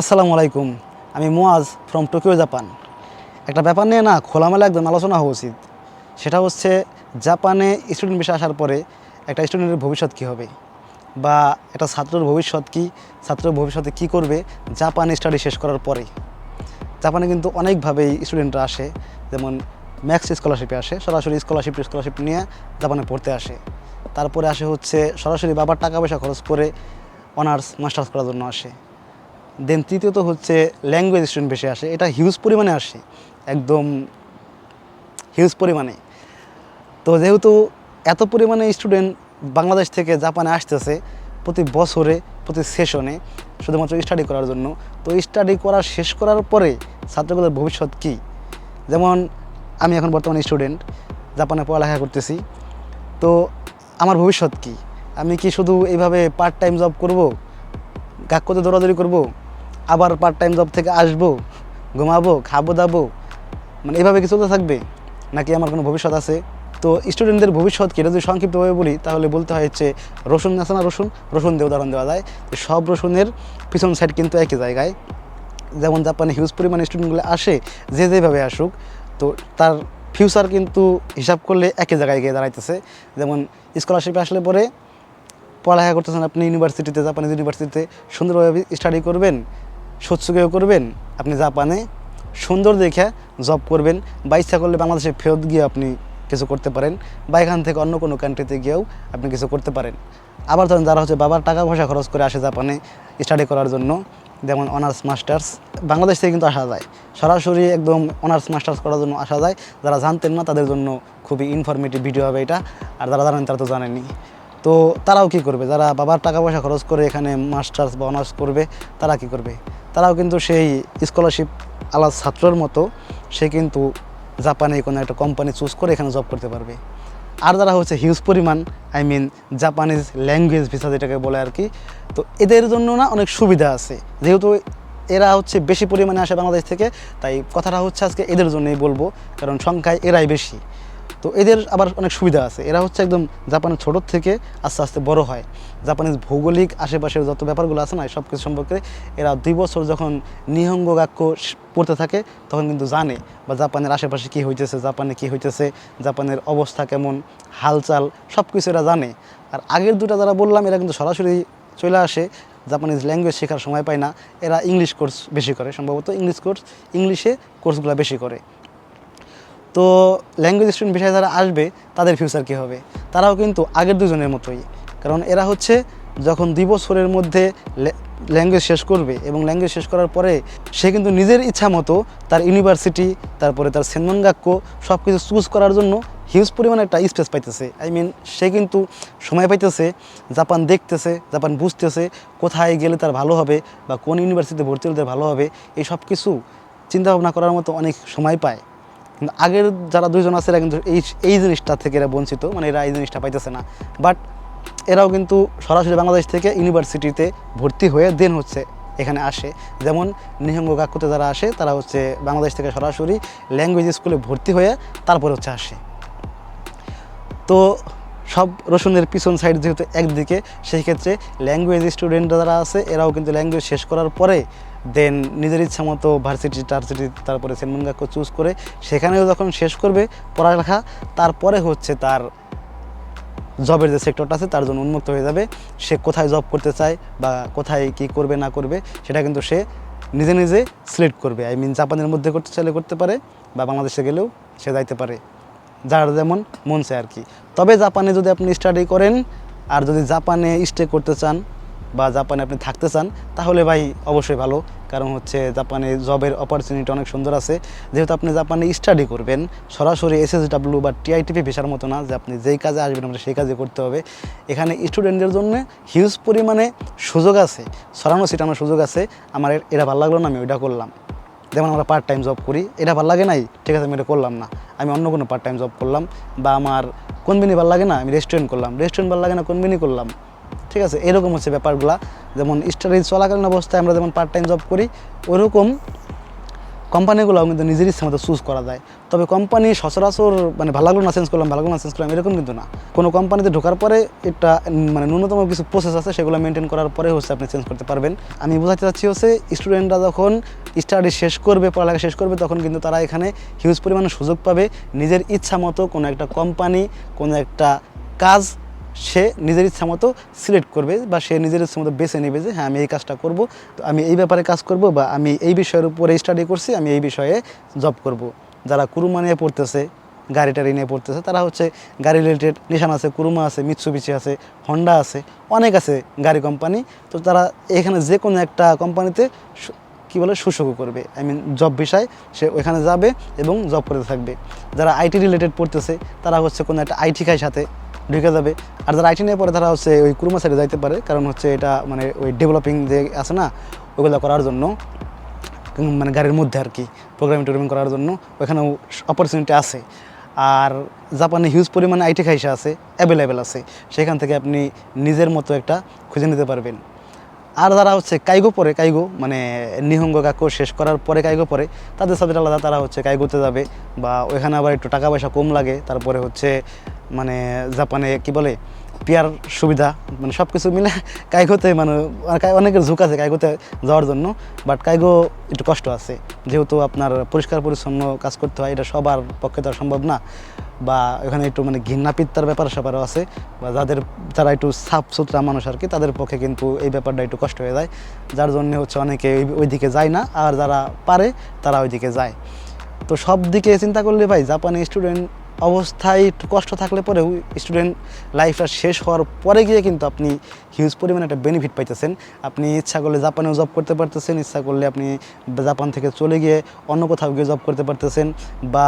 আসসালামু আলাইকুম, আমি মোয়াজ ফ্রম টোকিও জাপান একটা ব্যাপার নিয়ে না খোলামেলা একদম আলোচনা হওয়া উচিত। সেটা হচ্ছে জাপানে স্টুডেন্ট বিষয়ে আসার পরে একটা স্টুডেন্টের ভবিষ্যৎ কী হবে? বা একটা ছাত্রর ভবিষ্যৎ কী? ছাত্রের ভবিষ্যতে কী করবে? জাপানে স্টাডি শেষ করার পরে। জাপানে কিন্তু অনেকভাবেই স্টুডেন্টরা আসে, যেমন ম্যাক্স স্কলারশিপে আসে, সরাসরি স্কলারশিপ স্কলারশিপ নিয়ে জাপানে পড়তে আসে। তারপরে আসে হচ্ছে সরাসরি বাবার টাকা পয়সা খরচ করে অনার্স মাস্টার্স করার জন্য আসে। দেন তৃতীয়ত হচ্ছে ল্যাঙ্গুয়েজ স্টুডেন্ট বেশি আসে। এটা হিউজ পরিমাণে আসে। একদম হিউজ পরিমাণে। তো যেহেতু এত পরিমাণে স্টুডেন্ট বাংলাদেশ থেকে জাপানে আসতেছে, প্রতি বছরে, প্রতি সেশনে শুধুমাত্র স্টাডি করার জন্য। তো স্টাডি করা শেষ করার পরে ছাত্রগুলোর ভবিষ্যৎ কী? যেমন আমি এখন বর্তমানে স্টুডেন্ট জাপানে পড়ালেখা করতেছি। তো আমার ভবিষ্যৎ কী? আমি কি শুধু এইভাবে পার্ট টাইম জব করব? কাক্কতে দৌড়াদৌড়ি করব? আবার পার্ট টাইম জব থেকে আসব, ঘুমাবো, খাব, দাবো। মানে এভাবে কি চলতে থাকবে? নাকি আমার কোনো ভবিষ্যৎ আছে? তো স্টুডেন্টদের ভবিষ্যৎ কি? এটা যদি সংক্ষিপ্তভাবে বলি, তাহলে বলতে হয় হচ্ছে রসুন আছে না রসুন? রসুন দিয়ে উদাহরণ দেওয়া যায়। সব রসুনের পিছন সাইড কিন্তু একই জায়গায়। যেমন জাপানে হিউজ পরিমাণে স্টুডেন্টগুলো আসে, যে যেভাবে আসুক, তো তার ফিউচার কিন্তু হিসাব করলে একই জায়গায় গিয়ে দাঁড়াইতেছে। যেমন স্কলারশিপে আসলে পরে পড়ালেখা করতেছেন আপনি ইউনিভার্সিটিতে জাপানিজ ইউনিভার্সিটিতে সুন্দরভাবে স্টাডি করবেন। সৎসুকেও করবেন, আপনি জাপানে সুন্দর দেখে জব করবেন, বা ইচ্ছা করলে বাংলাদেশে ফেরত গিয়ে আপনি কিছু করতে পারেন, বা এখান থেকে অন্য কোনো কান্ট্রিতে গিয়েও আপনি কিছু করতে পারেন। আবার ধরেন যারা হচ্ছে বাবার টাকা পয়সা খরচ করে আসে জাপানে স্টাডি করার জন্য, যেমন অনার্স মাস্টার্স বাংলাদেশ থেকে কিন্তু আসা যায়। সরাসরি একদম অনার্স মাস্টার্স করার জন্য আসা যায়। যারা জানতেন না তাদের জন্য খুবই ইনফরমেটিভ ভিডিও হবে এটা, আর যারা জানেন তারা তো জানেনি তো তারাও কি করবে? যারা বাবার টাকা পয়সা খরচ করে এখানে মাস্টার্স বা অনার্স করবে, তারা কি করবে? তারাও কিন্তু সেই স্কলারশিপ আলাদা ছাত্রর মতো সে কিন্তু জাপানে কোনো একটা কোম্পানি চুজ করে এখানে জব করতে পারবে। আর যারা হচ্ছে হিউজ পরিমাণ I mean Japanese language visa যেটাকে বলে আর কি তো এদের জন্য না অনেক সুবিধা আছে। যেহেতু এরা হচ্ছে বেশি পরিমাণে আসে বাংলাদেশ থেকে, তাই কথাটা হচ্ছে আজকে এদের জন্যই বলব, কারণ সংখ্যায় এরাই বেশি। তো এদের আবার অনেক সুবিধা আছে। এরা হচ্ছে একদম জাপানের ছোটোর থেকে আস্তে আস্তে বড় হয়। জাপানিজ ভৌগোলিক আশেপাশের যত ব্যাপারগুলো আছে না সব কিছু সম্পর্কে এরা দুই বছর যখন নিহঙ্গ গাক্য পড়তে থাকে, তখন কিন্তু জানে বা জাপানের আশেপাশে কী হইতেছে, জাপানে কী হইতেছে, জাপানের অবস্থা কেমন, হালচাল সব কিছু এরা জানে। আর আগের দুটা যারা বললাম, এরা কিন্তু সরাসরি চলে আসে, জাপানিজ ল্যাঙ্গুয়েজ শেখার সময় পায় না। এরা ইংলিশ কোর্স বেশি করে, সম্ভবত ইংলিশ কোর্স ইংলিশে কোর্সগুলো বেশি করে। তো ল্যাঙ্গুয়েজ স্টুডেন্ট বিষয়ে যারা আসবে, তাদের ফিউচার কী হবে? তারাও কিন্তু আগের দুজনের মতোই। কারণ এরা হচ্ছে যখন দুই বছরের মধ্যে ল্যাঙ্গুয়েজ শেষ করবে এবং ল্যাঙ্গুয়েজ শেষ করার পরে সে কিন্তু নিজের ইচ্ছা মতো তার ইউনিভার্সিটি তারপরে তার সেনমনগাক্য সব কিছু চুজ করার জন্য হিউজ পরিমাণে একটা স্পেস পাইতেছে। আই মিন সে কিন্তু সময় পাইতেছে জাপান দেখতেছে জাপান বুঝতেছে কোথায় গেলে তার ভালো হবে বা কোন ইউনিভার্সিটিতে ভর্তি হলে তার ভালো হবে, এই সব কিছু চিন্তাভাবনা করার মতো অনেক সময় পায়। কিন্তু আগের যারা দুইজন আছে, এরা কিন্তু এই এই জিনিসটা থেকে এরা বঞ্চিত। মানে এরা এই জিনিসটা পাইতেছে না। বাট এরাও কিন্তু সরাসরি বাংলাদেশ থেকে ইউনিভার্সিটিতে ভর্তি হয়ে দেন হচ্ছে এখানে আসে। যেমন নিহঙ্গ কাকুতে যারা আসে, তারা হচ্ছে বাংলাদেশ থেকে সরাসরি ল্যাঙ্গুয়েজ স্কুলে ভর্তি হয়ে তারপরে হচ্ছে আসে। তো সব রসুনের পিছন সাইড যেহেতু একদিকে সেই ক্ষেত্রে ল্যাঙ্গুয়েজ স্টুডেন্ট যারা আছে, এরাও কিন্তু ল্যাঙ্গুয়েজ শেষ করার পরে দেন নিজের ইচ্ছা মতো ভার্সিটি টার্সিটি তারপরে সেনমনগাকে চুজ করে সেখানেও যখন শেষ করবে পড়ালেখা, তারপরে হচ্ছে তার জবের যে সেক্টরটা আছে, তার জন্য উন্মুক্ত হয়ে যাবে। সে কোথায় জব করতে চায় বা কোথায় কি করবে, না করবে, সেটা কিন্তু সে নিজে নিজে সিলেক্ট করবে। আই মিন জাপানের মধ্যে করতে চাইলে করতে পারে বা বাংলাদেশে গেলেও সে যাইতে পারে। যার যেমন মন চায় আর কি তবে জাপানে যদি আপনি স্টাডি করেন, আর যদি জাপানে স্টে করতে চান, বা জাপানে আপনি থাকতে চান, তাহলে ভাই অবশ্যই ভালো। কারণ হচ্ছে জাপানে জবের অপরচুনিটি অনেক সুন্দর আছে। যেহেতু আপনি জাপানে স্টাডি করবেন, সরাসরি এসএসডাব্লিউ বা টিআইটিপি ভিসার মতো না, যে আপনি যেই কাজে আসবেন, আপনার সেই কাজে করতে হবে। এখানে স্টুডেন্টদের জন্য হিউজ পরিমাণে সুযোগ আছে সরানো ছিটানোর সুযোগ আছে। আমার এটা ভালো লাগল না, আমি ওইটা করলাম। যেমন আমরা পার্ট টাইম জব করি, এটা ভালো লাগে নাই? ঠিক আছে, আমি এটা করলাম না। আমি অন্য কোনো পার্ট টাইম জব করলাম, বা আমার কোনবিনি ভালো লাগে না, আমি রেস্টুরেন্ট করলাম। রেস্টুরেন্ট ভালো লাগে না কোনবিনি করলাম। ঠিক আছে, এরকম হচ্ছে ব্যাপারগুলো। যেমন স্টাডি চলাকালীন অবস্থায় আমরা যেমন পার্ট টাইম জব করি, ওরকম কোম্পানিগুলো কিন্তু নিজের ইচ্ছা মতো চুজ করা যায়। তবে কোম্পানি সচরাচর মানে ভালো লাগল না চেঞ্জ করলাম, ভালো লাগল না চেঞ্জ করলাম, এরকম কিন্তু না। কোনো কোম্পানিতে ঢোকার পরে এটা মানে ন্যূনতম কিছু প্রসেস আছে, সেগুলো মেনটেন করার পরে হচ্ছে আপনি চেঞ্জ করতে পারবেন। আমি বোঝাতে চাচ্ছি হচ্ছে স্টুডেন্টরা যখন স্টাডি শেষ করবে, পড়ালেখা শেষ করবে, তখন কিন্তু তারা এখানে হিউজ পরিমাণে সুযোগ পাবে। নিজের ইচ্ছা মতো কোনো একটা কোম্পানি, কোনো একটা কাজ সে নিজের ইচ্ছা মতো সিলেক্ট করবে বা সে নিজের ইচ্ছা মতো বেছে নেবে যে হ্যাঁ আমি এই কাজটা করব, তো আমি এই ব্যাপারে কাজ করব বা আমি এই বিষয়ের উপরে স্টাডি করছি, আমি এই বিষয়ে জব করব। যারা কুরুমা নিয়ে পড়তেছে, গাড়ি টাড়ি নিয়ে পড়তেছে, তারা হচ্ছে গাড়ি রিলেটেড নিশান আছে, কুরুমা আছে মিৎসুবিচি আছে হন্ডা আছে, অনেক আছে গাড়ি কোম্পানি তো তারা এখানে যে কোনো একটা কোম্পানিতে কী বলে সুযোগ করবে। আই মিন জব বিষয়, সে ওখানে যাবে এবং জব করতে থাকবে। যারা আইটি রিলেটেড পড়তেছে, তারা হচ্ছে কোনো একটা আইটি খাই সাথে ঢুকে যাবে। আর যারা আইটি নিয়ে পরে তারা হচ্ছে ওই কুরুমা সাইডে যাইতে পারে। কারণ হচ্ছে এটা মানে ওই ডেভেলপিং যে আছে না, ওগুলো করার জন্য মানে গাড়ির মধ্যে আর কি প্রোগ্রামিং টোগ্রামিং করার জন্য ওখানেও অপরচুনিটি আছে। আর জাপানে হিউজ পরিমাণে আইটি খাইসা আছে অ্যাভেলেবেল আছে। সেখান থেকে আপনি নিজের মতো একটা খুঁজে নিতে পারবেন। আর যারা হচ্ছে কাইগো পরে, কাইগো মানে নিহঙ্গ কাকু শেষ করার পরে কাইগো পরে, তাদের সাথে আলাদা তারা হচ্ছে কাইগোতে যাবে বা ওইখানে আবার একটু টাকা পয়সা কম লাগে। তারপরে হচ্ছে মানে জাপানে কি বলে পিয়ার সুবিধা মানে সব কিছু মিলে কাইগোতে মানে অনেকের ঝুঁক আছে কাইগোতে যাওয়ার জন্য বাট কাইগো একটু কষ্ট আছে। যেহেতু আপনার পরিষ্কার পরিচ্ছন্ন কাজ করতে হয়, এটা সবার পক্ষে তো সম্ভব না। বা ওখানে একটু মানে ঘৃণা পিত্তার ব্যাপার স্যাপারও আছে, বা যাদের, যারা একটু সাফ সুতরা মানুষ আর কি, তাদের পক্ষে কিন্তু এই ব্যাপারটা একটু কষ্ট হয়ে যায়। যার জন্য হচ্ছে অনেকে ওই- ওইদিকে যায় না, আর যারা পারে, তারা ওইদিকে যায়। তো সব দিকে চিন্তা করলে ভাই, জাপানি স্টুডেন্ট অবস্থায় একটু কষ্ট থাকলে পরেও স্টুডেন্ট লাইফটা শেষ হওয়ার পরে গিয়ে কিন্তু আপনি হিউজ পরিমাণে একটা বেনিফিট পাইতেছেন। আপনি ইচ্ছা করলে জাপানেও জব করতে পারতেছেন, ইচ্ছা করলে আপনি জাপান থেকে চলে গিয়ে অন্য কোথাও গিয়ে জব করতে পারতেছেন বা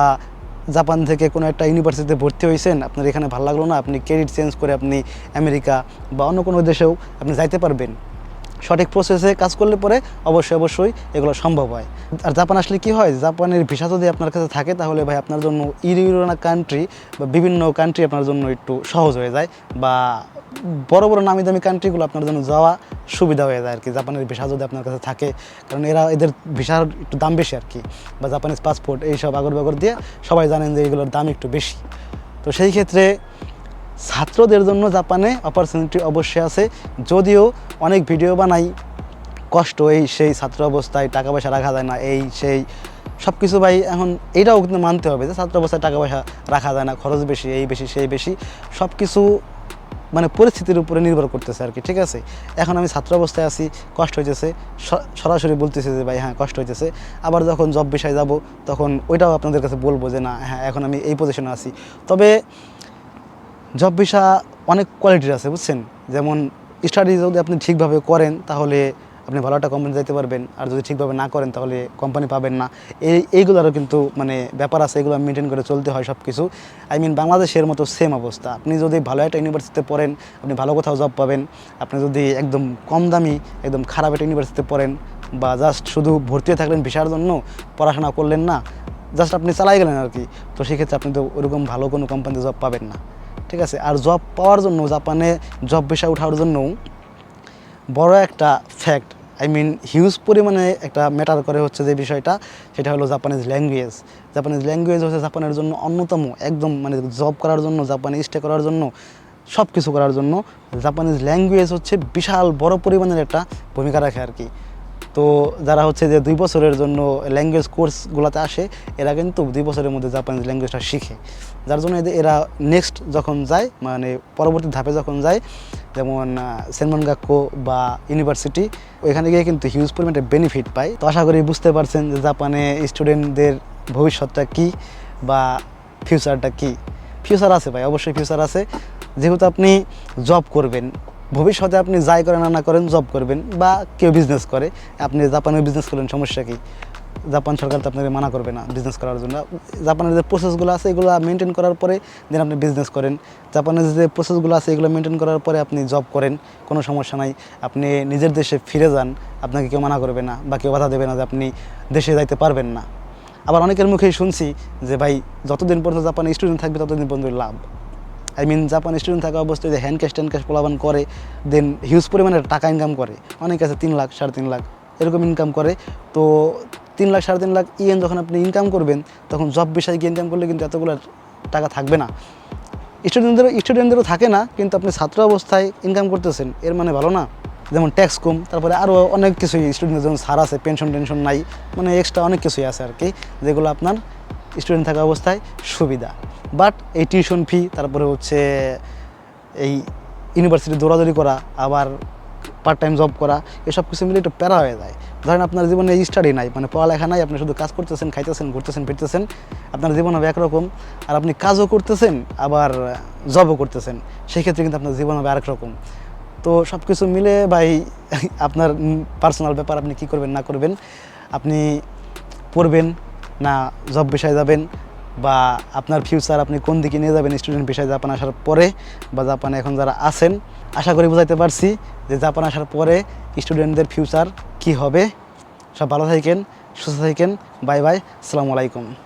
জাপান থেকে কোনো একটা ইউনিভার্সিটিতে ভর্তি হয়েছেন, আপনার এখানে ভালো লাগল না, আপনি ক্রেডিট চেঞ্জ করে আপনি আমেরিকা বা অন্য কোনো দেশেও আপনি যাইতে পারবেন। সঠিক প্রসেসে কাজ করলে পরে অবশ্যই অবশ্যই এগুলো সম্ভব হয়। আর জাপান আসলে কি হয়? জাপানের ভিসা যদি আপনার কাছে থাকে, তাহলে ভাই আপনার জন্য ইউরোনা কান্ট্রি বা বিভিন্ন কান্ট্রি আপনার জন্য একটু সহজ হয়ে যায় বা বড় বড় নামি দামি কান্ট্রিগুলো আপনার জন্য যাওয়া সুবিধা হয়ে যায় আর কি, জাপানের ভিসা যদি আপনার কাছে থাকে। কারণ এরা এদের ভিসার একটু দাম বেশি আর কি বা জাপানিজ পাসপোর্ট এইসব আগর বাগর দিয়ে সবাই জানেন যে এগুলোর দাম একটু বেশি। তো সেই ক্ষেত্রে ছাত্রদের জন্য জাপানে অপরচুনিটি অবশ্যই আছে। যদিও অনেক ভিডিও বানাই, কষ্ট এই সেই ছাত্র অবস্থায় টাকা পয়সা রাখা যায় না, এই সেই সব কিছু ভাই এখন এইটাও কিন্তু মানতে হবে যে ছাত্র অবস্থায় টাকা পয়সা রাখা যায় না, খরচ বেশি, এই বেশি, সেই বেশি। সব কিছু মানে পরিস্থিতির উপরে নির্ভর করতেছে আর কি ঠিক আছে? এখন আমি ছাত্র অবস্থায় আছি, কষ্ট হইতেছে। সরাসরি বলতেছে যে ভাই হ্যাঁ কষ্ট হইতেছে। আবার যখন জব বিষয়ে যাব, তখন ওইটাও আপনাদের কাছে বলব যে না হ্যাঁ এখন আমি এই পজিশনে আছি। তবে জব ভিসা অনেক কোয়ালিটির আছে, বুঝছেন? যেমন স্টাডি যদি আপনি ঠিকভাবে করেন, তাহলে আপনি ভালো একটা কোম্পানি যেতে পারবেন। আর যদি ঠিকভাবে না করেন, তাহলে কোম্পানি পাবেন না। এই, এইগুলোরও কিন্তু মানে ব্যাপার আছে, এগুলো মেনটেন করে চলতে হয় সব কিছু আই মিন বাংলাদেশের মতো সেম অবস্থা। আপনি যদি ভালো একটা ইউনিভার্সিটিতে পড়েন, আপনি ভালো কোথাও জব পাবেন। আপনি যদি একদম কম দামি, একদম খারাপ একটা ইউনিভার্সিটিতে পড়েন, বা জাস্ট শুধু ভর্তি থাকলেন ভিসার জন্য, পড়াশোনা করলেন না জাস্ট আপনি চালাই গেলেন আর কি। তো সেক্ষেত্রে আপনি তো ওরকম ভালো কোনো কোম্পানিতে জব পাবেন না। ঠিক আছে? আর জব পাওয়ার জন্য জাপানে জব ভিসা ওঠার জন্য বড় একটা ফ্যাক্ট আই মিন হিউজ পরিমাণে একটা ম্যাটার করে হচ্ছে যে বিষয়টা, সেটা হলো জাপানিজ ল্যাঙ্গুয়েজ জাপানিজ ল্যাঙ্গুয়েজ হচ্ছে জাপানের জন্য অন্যতম, একদম মানে জব করার জন্য, জাপানে স্টে করার জন্য সব কিছু করার জন্য জাপানিজ ল্যাঙ্গুয়েজ হচ্ছে বিশাল বড় পরিমাণের একটা ভূমিকা রাখে আর কি। তো যারা হচ্ছে যে দুই বছরের জন্য ল্যাঙ্গুয়েজ কোর্সগুলোতে আসে, এরা কিন্তু দুই বছরের মধ্যে জাপানিজ ল্যাঙ্গুয়েজটা শিখে। যার জন্য এরা নেক্সট যখন যায় মানে পরবর্তী ধাপে যখন যায়, যেমন সেনমন গাক্কো বা ইউনিভার্সিটি ওইখানে গিয়ে কিন্তু হিউজ পরিমাণে বেনিফিট পায়। তো আশা করি বুঝতে পারছেন যে জাপানে স্টুডেন্টদের ভবিষ্যৎটা কী বা ফিউচারটা কী। ফিউচার আছে ভাই, অবশ্যই ফিউচার আছে। যেহেতু আপনি জব করবেন ভবিষ্যতে আপনি যাই করেন না করেন জব করবেন বা কেউ বিজনেস করে, আপনি জাপানে বিজনেস করেন সমস্যা কী? জাপান সরকার তো আপনাকে মানা করবে না বিজনেস করার জন্য। জাপানের যে প্রসেসগুলো আছে, এগুলো মেনটেন করার পরে দেন আপনি বিজনেস করেন। জাপানের যে প্রসেসগুলো আছে, এগুলো মেনটেন করার পরে আপনি জব করেন, কোনো সমস্যা নাই। আপনি নিজের দেশে ফিরে যান, আপনাকে কেউ মানা করবে না বা কেউ বাধা দেবে না যে আপনি দেশে যাইতে পারবেন না। আবার অনেকের মুখেই শুনছি যে, ভাই, যতদিন পর্যন্ত জাপানে স্টুডেন্ট থাকবে, ততদিন পর্যন্ত লাভ। আই মিন জাপান স্টুডেন্ট থাকা অবস্থায় হ্যান্ড ক্যাশ ট্যান্ড ক্যাশ পোলাবান করে দেন হিউজ পরিমাণে টাকা ইনকাম করে। অনেক আছে, তিন লাখ, সাড়ে তিন লাখ, এরকম ইনকাম করে। তো তিন লাখ, সাড়ে তিন লাখ ইএন যখন আপনি ইনকাম করবেন, তখন জব বিষয়ে গিয়ে ইনকাম করলে কিন্তু এতগুলো টাকা থাকবে না। স্টুডেন্টদের স্টুডেন্টদেরও থাকে না, কিন্তু আপনি ছাত্র অবস্থায় ইনকাম করতেছেন, এর মানে ভালো না। যেমন ট্যাক্স কম, তারপরে আরও অনেক কিছুই স্টুডেন্টের যেমন সার আছে পেনশন টেনশন নাই মানে এক্সট্রা অনেক কিছুই আছে আর কি, যেগুলো আপনার স্টুডেন্ট থাকা অবস্থায় সুবিধা। বাট এই টিউশন ফি, তারপরে হচ্ছে এই ইউনিভার্সিটি দৌড়াদৌড়ি করা, আবার পার্ট টাইম জব করা, এসব কিছু মিলে একটু প্যারা হয়ে যায়। ধরেন আপনার জীবনে স্টাডি নাই মানে পড়ালেখা নাই, আপনি শুধু কাজ করতেছেন, খাইতেছেন, ঘুরতেছেন, ফিরতেছেন, আপনার জীবন হবে একরকম, আর আপনি কাজও করতেছেন, আবার জবও করতেছেন সেই ক্ষেত্রে কিন্তু আপনার জীবন হবে আরেক রকম তো সব কিছু মিলে ভাই, আপনার পার্সোনাল ব্যাপার আপনি কী করবেন, না করবেন, আপনি পড়বেন না জব বিষয়ে যাবেন বা আপনার ফিউচার আপনি কোন দিকে নিয়ে যাবেন স্টুডেন্ট বিষয়ে জাপান আসার পরে বা জাপানে এখন যারা আছেন, আশা করি বুঝাইতে পারছি যে জাপান আসার পরে স্টুডেন্টদের ফিউচার কি হবে। সব ভালো থাকেন, সুস্থ থাকেন, বাই বাই, আসসালামু আলাইকুম।